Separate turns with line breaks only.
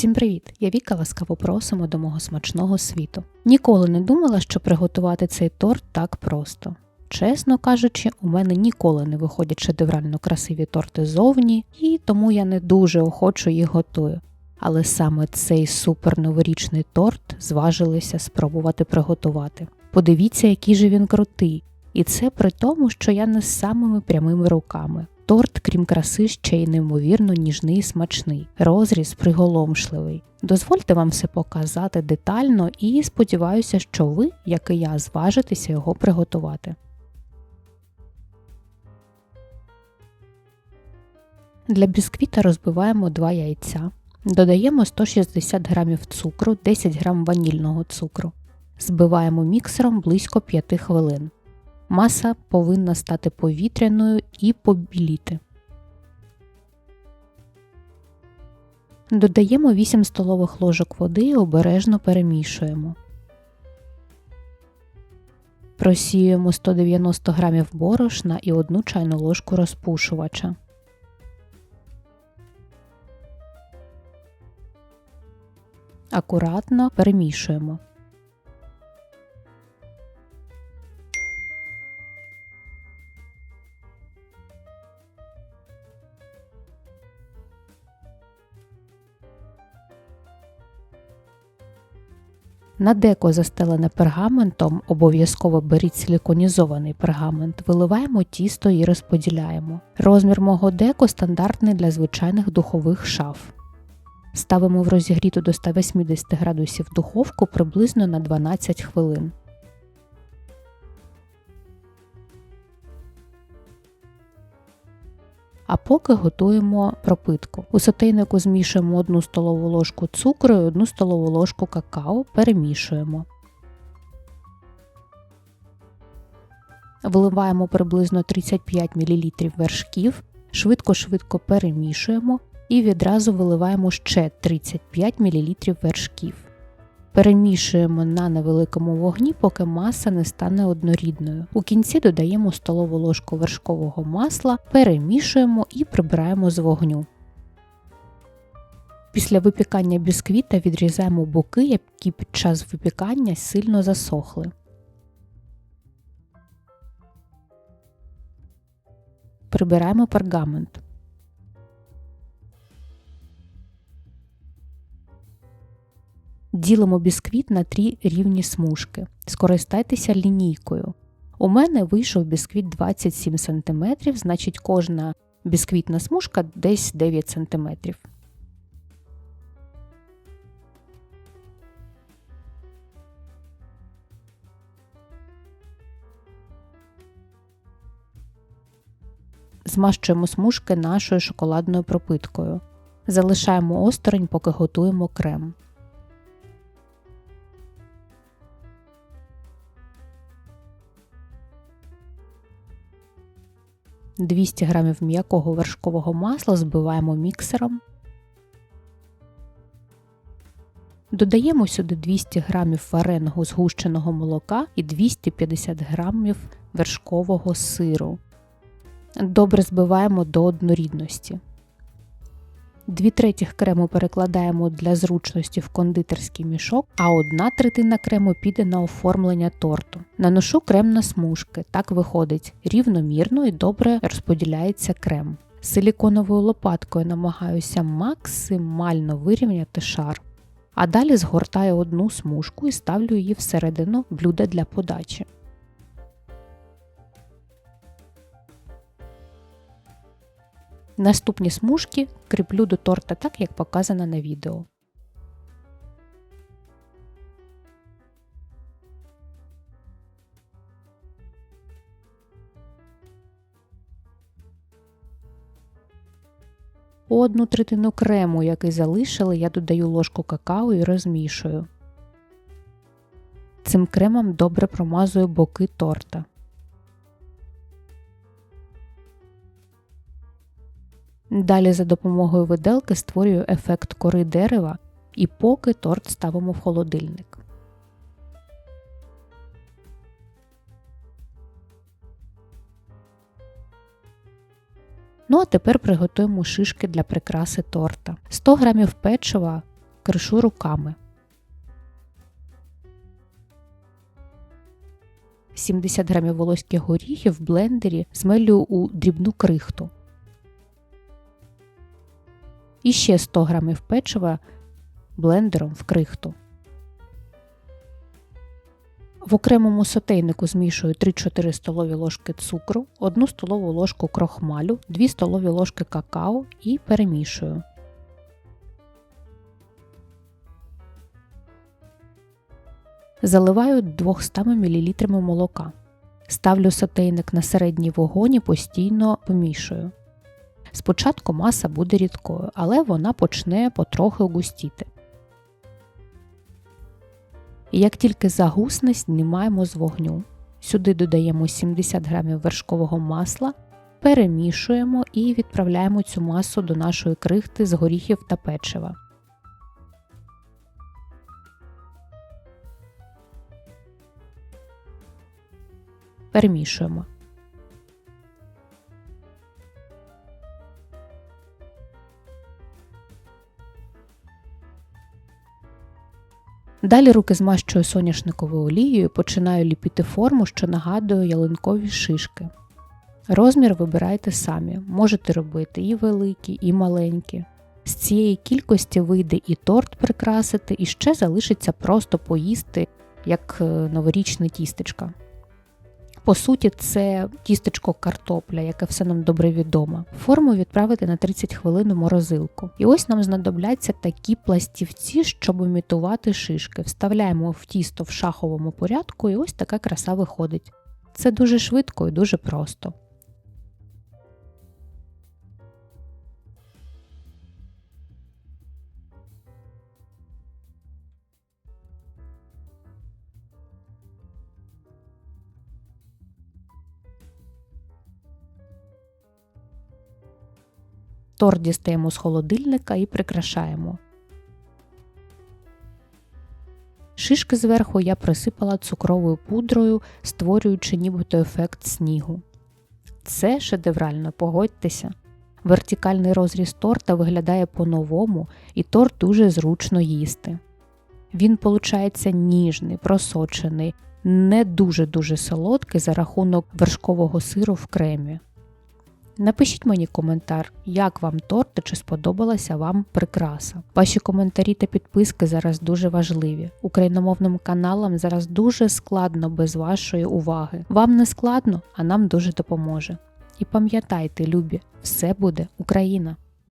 Всім привіт! Я Віка ласкаво просимо до мого смачного світу. Ніколи не думала, що приготувати цей торт так просто. Чесно кажучи, у мене ніколи не виходять шедеврально красиві торти зовні, і тому я не дуже охочу їх готую. Але саме цей супер новорічний торт зважилися спробувати приготувати. Подивіться, який же він крутий, і це при тому, що я не з самими прямими руками. Торт, крім краси, ще й неймовірно ніжний і смачний, розріз приголомшливий. Дозвольте вам все показати детально і сподіваюся, що ви, як і я, зважитеся його приготувати. Для бісквіта розбиваємо 2 яйця, додаємо 160 г цукру, 10 г ванільного цукру. Збиваємо міксером близько 5 хвилин. Маса повинна стати повітряною і побіліти. Додаємо 8 столових ложок води і обережно перемішуємо. Просіюємо 190 г борошна і 1 чайну ложку розпушувача. Акуратно перемішуємо. На деко застелене пергаментом, обов'язково беріть силіконізований пергамент, виливаємо тісто і розподіляємо. Розмір мого деко стандартний для звичайних духових шаф. Ставимо в розігріту до 180 градусів духовку приблизно на 12 хвилин. А поки готуємо пропитку. У сотейнику змішуємо 1 столову ложку цукру і 1 столову ложку какао, перемішуємо. Виливаємо приблизно 35 мл вершків, швидко-швидко перемішуємо і відразу виливаємо ще 35 мл вершків. Перемішуємо на невеликому вогні, поки маса не стане однорідною. У кінці додаємо столову ложку вершкового масла, перемішуємо і прибираємо з вогню. Після випікання бісквіта відрізаємо боки, які під час випікання сильно засохли. Прибираємо пергамент. Ділимо бісквіт на три рівні смужки. Скористайтеся лінійкою. У мене вийшов бісквіт 27 см, значить кожна бісквітна смужка десь 9 см. Змащуємо смужки нашою шоколадною пропиткою. Залишаємо осторонь, поки готуємо крем. 200 г м'якого вершкового масла збиваємо міксером. Додаємо сюди 200 г вареного згущеного молока і 250 г вершкового сиру. Добре збиваємо до однорідності. Дві третіх крему перекладаємо для зручності в кондитерський мішок, а одна третина крему піде на оформлення торту. Наношу крем на смужки, так виходить рівномірно і добре розподіляється крем. Силіконовою лопаткою намагаюся максимально вирівняти шар. А далі згортаю одну смужку і ставлю її всередину блюда для подачі. Наступні смужки кріплю до торта так, як показано на відео. Одну третину крему, який залишили, я додаю ложку какао і розмішую. Цим кремом добре промазую боки торта. Далі за допомогою виделки створюю ефект кори дерева і поки торт ставимо в холодильник. Ну а тепер приготуємо шишки для прикраси торта. 100 г печива кришу руками. 70 грамів волоських горіхів в блендері змелю у дрібну крихту. І ще 100 грамів печива блендером в крихту. В окремому сотейнику змішую 3-4 столові ложки цукру, 1 столову ложку крохмалю, 2 столові ложки какао і перемішую. Заливаю 200 мл молока. Ставлю сотейник на середній вогонь і постійно помішую. Спочатку маса буде рідкою, але вона почне потрохи густіти. Як тільки загусне, знімаємо з вогню. Сюди додаємо 70 г вершкового масла, перемішуємо і відправляємо цю масу до нашої крихти з горіхів та печива. Перемішуємо. Далі руки змащую соняшниковою олією і починаю ліпити форму, що нагадує ялинкові шишки. Розмір вибирайте самі, можете робити і великі, і маленькі. З цієї кількості вийде і торт прикрасити, і ще залишиться просто поїсти як е, новорічне тістечко. По суті, це тістечко картопля, яке все нам добре відомо. Форму відправити на 30 хвилин у морозилку. І ось нам знадобляться такі пластівці, щоб імітувати шишки. Вставляємо в тісто в шаховому порядку, і ось така краса виходить. Це дуже швидко і дуже просто. Торт дістаємо з холодильника і прикрашаємо. Шишки зверху я присипала цукровою пудрою, створюючи нібито ефект снігу. Це шедеврально, погодьтеся. Вертикальний розріз торта виглядає по-новому, і торт дуже зручно їсти. Він, получається, ніжний, просочений, не дуже-дуже солодкий за рахунок вершкового сиру в кремі. Напишіть мені коментар, як вам торт та чи сподобалася вам прикраса. Ваші коментарі та підписки зараз дуже важливі. Україномовним каналам зараз дуже складно без вашої уваги. Вам не складно, а нам дуже допоможе. І пам'ятайте, любі, все буде Україна!